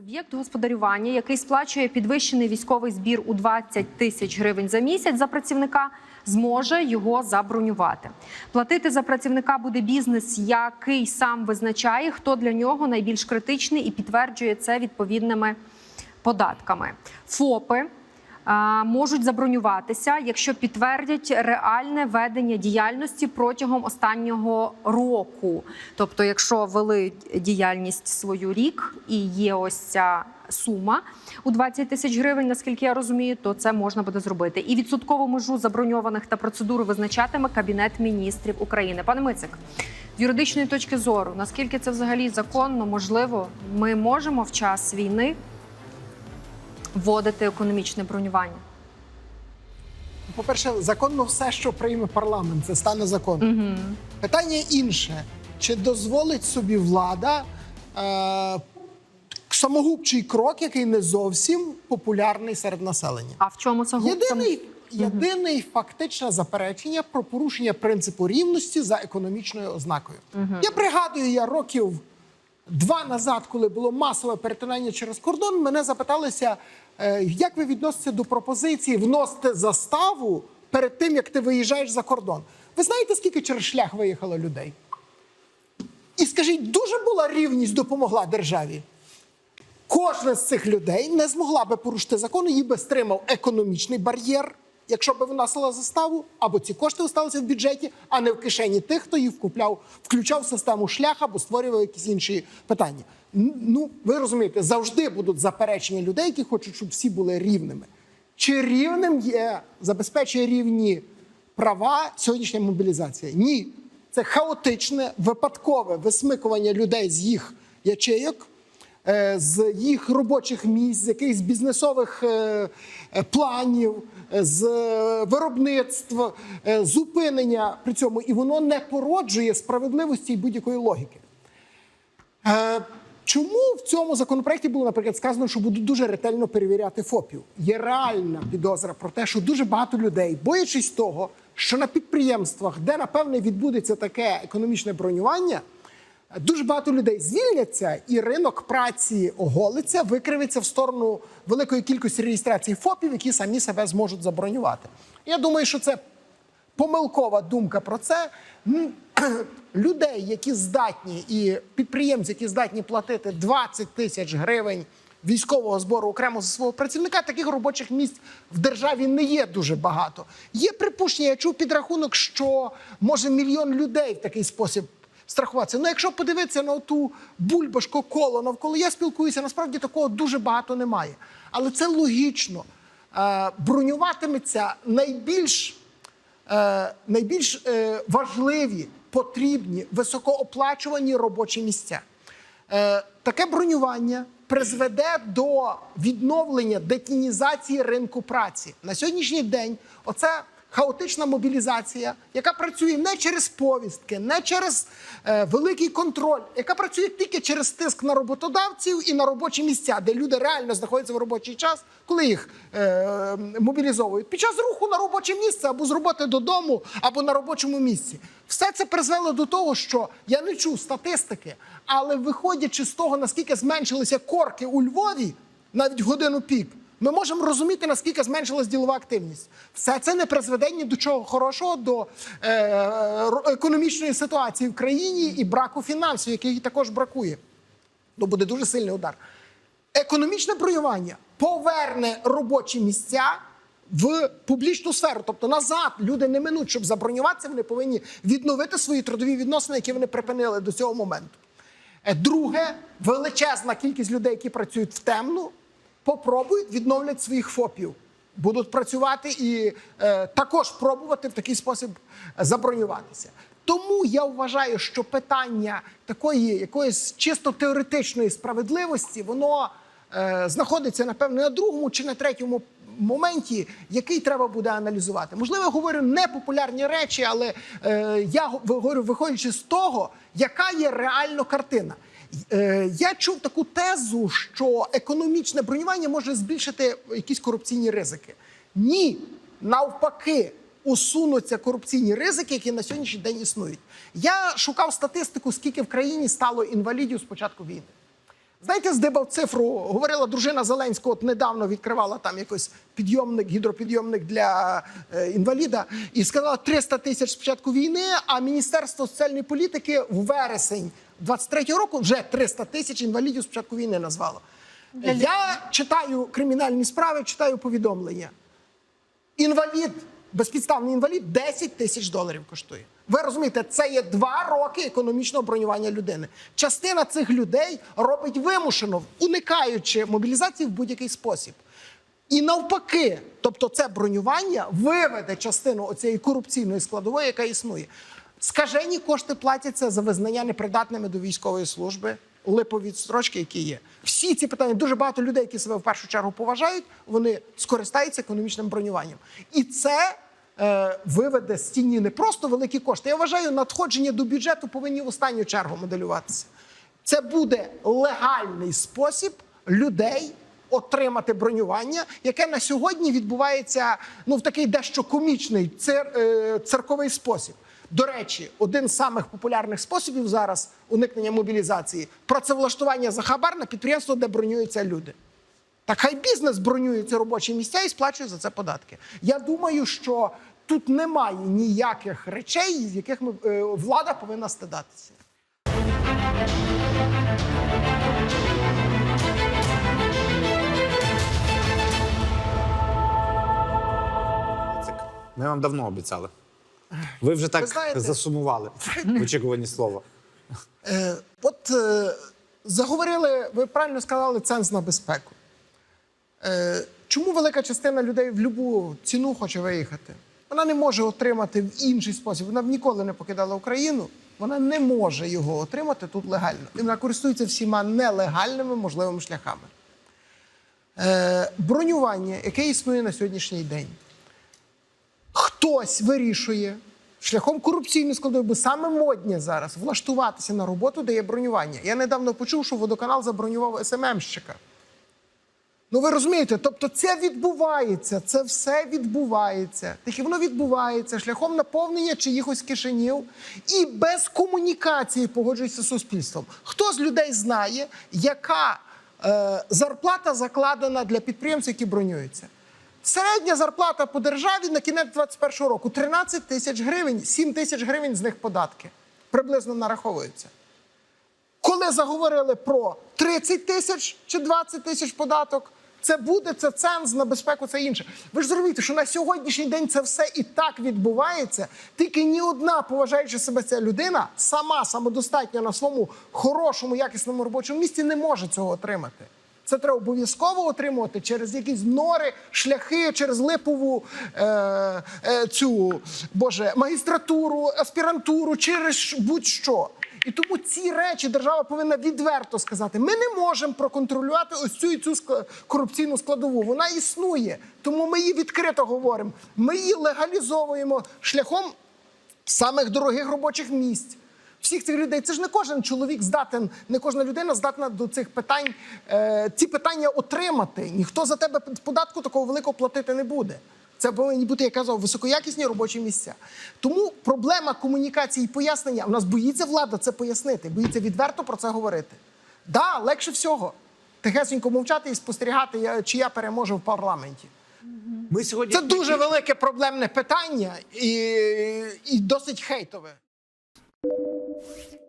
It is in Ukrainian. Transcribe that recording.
Суб'єкт господарювання, який сплачує підвищений військовий збір у 20 тисяч гривень за місяць за працівника, зможе його забронювати. Платити за працівника буде бізнес, який сам визначає, хто для нього найбільш критичний і підтверджує це відповідними податками. ФОПи можуть забронюватися, якщо підтвердять реальне ведення діяльності протягом останнього року. Тобто, якщо вели діяльність свою рік і є ось ця сума у 20 тисяч гривень, наскільки я розумію, то це можна буде зробити. І відсоткову межу заброньованих та процедуру визначатиме Кабінет міністрів України. Пане Мицик, з юридичної точки зору, наскільки це взагалі законно можливо, ми можемо в час війни вводити економічне бронювання. По-перше, законно все, що прийме парламент, це стане законом. Угу. Питання інше: чи дозволить собі влада е, самогубчий крок, який не зовсім популярний серед населення? А в чому це Єдиний, єдиний фактичне заперечення про порушення принципу рівності за економічною ознакою. Я пригадую, я років два назад, коли було масове перетинання через кордон, мене запиталися, е, як ви відноситеся до пропозиції вносити заставу перед тим, як ти виїжджаєш за кордон. Ви знаєте, скільки через шлях виїхало людей? І скажіть, дуже була рівність допомогла державі? Кожна з цих людей не змогла би порушити закон, її би стримав економічний бар'єр, якщо б вносила заставу, або ці кошти залишилися в бюджеті, а не в кишені тих, хто її вкупляв, включав в систему шлях або створював якісь інші питання. Ну, ви розумієте, завжди будуть заперечення людей, які хочуть, щоб всі були рівними. Чи рівним є забезпечує рівні права сьогоднішня мобілізація? Ні. Це хаотичне, випадкове висмикування людей з їх ячейок, з їх робочих місць, з якихось бізнесових е, е, планів, е, з е, виробництва, е, зупинення при цьому, і воно не породжує справедливості і будь-якої логіки. Е, Чому в цьому законопроекті було, наприклад, сказано, що будуть дуже ретельно перевіряти ФОПів? Є реальна підозра про те, що дуже багато людей, боячись того, що на підприємствах, де напевне відбудеться таке економічне бронювання, дуже багато людей звільняться, і ринок праці оголиться, викривиться в сторону великої кількості реєстрацій ФОПів, які самі себе зможуть забронювати. Я думаю, що це помилкова думка про це. Людей, які здатні, і підприємці, які здатні платити 20 тисяч гривень військового збору окремо за свого працівника, таких робочих місць в державі не є дуже багато. Є припущення, я чув підрахунок, що може мільйон людей в такий спосіб страхуватися. Ну, якщо подивитися на ту бульбашку коло навколо я спілкуюся, насправді такого дуже багато немає. Але це логічно. Е, Бронюватиметься найбільш е, найбільш е, важливі, потрібні, високооплачувані робочі місця. Таке бронювання призведе до відновлення детінізації ринку праці. На сьогоднішній день оце хаотична мобілізація, яка працює не через повістки, не через е, великий контроль, яка працює тільки через тиск на роботодавців і на робочі місця, де люди реально знаходяться в робочий час, коли їх е, мобілізовують під час руху на робоче місце або з роботи додому, або на робочому місці. Все це призвело до того, що я не чув статистики, але виходячи з того, наскільки зменшилися корки у Львові, навіть годину пік, ми можемо розуміти, наскільки зменшилась ділова активність. Все це не призведе ні до чого хорошого, до е, економічної ситуації в країні і браку фінансів, яких також бракує. Ну, буде дуже сильний удар. Економічне бронювання поверне робочі місця в публічну сферу. Тобто назад люди не минуть, щоб забронюватися, вони повинні відновити свої трудові відносини, які вони припинили до цього моменту. Е, Друге, величезна кількість людей, які працюють в темну, попробують відновлять своїх ФОПів. Будуть працювати і е, також пробувати в такий спосіб забронюватися. Тому я вважаю, що питання такої якоїсь чисто теоретичної справедливості, воно е, знаходиться, напевно, на другому чи на третьому моменті, який треба буде аналізувати. Можливо, я говорю непопулярні речі, але е, я го- говорю, виходячи з того, яка є реально картина. Е, Я чув таку тезу, що економічне бронювання може збільшити якісь корупційні ризики. Ні, навпаки, усунуться корупційні ризики, які на сьогоднішній день існують. Я шукав статистику, скільки в країні стало інвалідів з початку війни. Знаєте, здибав цифру. Говорила дружина Зеленського, от недавно відкривала там якийсь підйомник, гідропідйомник для е, інваліда, і сказала 300 тисяч з початку війни. А Міністерство соціальної політики в вересень 23-го року вже 300 тисяч інвалідів з початку війни назвало. Я читаю кримінальні справи, читаю повідомлення. Інвалід, безпідставний інвалід 10 тисяч доларів коштує. Ви розумієте, це є два роки економічного бронювання людини. Частина цих людей робить вимушено, уникаючи мобілізації в будь-який спосіб. І навпаки, тобто це бронювання виведе частину оцієї корупційної складової, яка існує. Скажені кошти платяться за визнання непридатними до військової служби, липові строчки, які є. Всі ці питання дуже багато людей, які себе в першу чергу поважають, вони скористаються економічним бронюванням. І це е, виведе з тіні не просто великі кошти. Я вважаю, надходження до бюджету повинні в останню чергу моделюватися. Це буде легальний спосіб людей отримати бронювання, яке на сьогодні відбувається ну в такий дещо комічний цир, е, цирковий спосіб. До речі, один з самих популярних способів зараз уникнення мобілізації працевлаштування за хабар на підприємство, де бронюються люди. Так хай бізнес бронює ці робочі місця і сплачує за це податки. Я думаю, що тут немає ніяких речей, з яких ми, е, влада повинна стидатися. Ми вам давно обіцяли. Ви вже так знаєте- засумували в очікуванні слова. Е, от е, заговорили, ви правильно сказали, ценз на безпеку. Е, чому велика частина людей в будь-яку ціну хоче виїхати? Вона не може отримати в інший спосіб. Вона б ніколи не покидала Україну. Вона не може його отримати тут легально. І вона користується всіма нелегальними можливими шляхами. Е, бронювання, яке існує на сьогоднішній день, хтось вирішує шляхом корупційної складової, бо саме модні зараз влаштуватися на роботу, де є бронювання. Я недавно почув, що водоканал забронював СММщика. Ну ви розумієте, тобто це відбувається, це все відбувається. Таке воно відбувається шляхом наповнення чиїхось кишенів і без комунікації погоджується з суспільством. Хто з людей знає, яка е, зарплата закладена для підприємців, які бронюються? Середня зарплата по державі на кінець 2021 року 13 тисяч гривень, 7 тисяч гривень з них податки приблизно нараховуються. Коли заговорили про 30 тисяч чи 20 тисяч податок, це буде, це ценз на безпеку, це інше. Ви ж зрозумієте, що на сьогоднішній день це все і так відбувається. Тільки ні одна поважаючи себе ця людина сама самодостатньо на своєму хорошому, якісному робочому місці не може цього отримати. Це треба обов'язково отримувати через якісь нори, шляхи, через липову е, е, цю боже магістратуру, аспірантуру, через будь-що. І тому ці речі держава повинна відверто сказати: ми не можемо проконтролювати ось цю і цю корупційну складову. Вона існує, тому ми її відкрито говоримо. Ми її легалізовуємо шляхом самих дорогих робочих місць. Всіх цих людей це ж не кожен чоловік здатен, не кожна людина здатна до цих питань е, ці питання отримати. Ніхто за тебе податку такого великого платити не буде. Це повинні бути, я казав, високоякісні робочі місця. Тому проблема комунікації і пояснення. У нас боїться влада це пояснити, боїться відверто про це говорити. Да, легше всього. Тихесенько мовчати і спостерігати, чи я переможу в парламенті. Ми сьогодні Це дуже велике проблемне питання і, і досить хейтове. Thank you.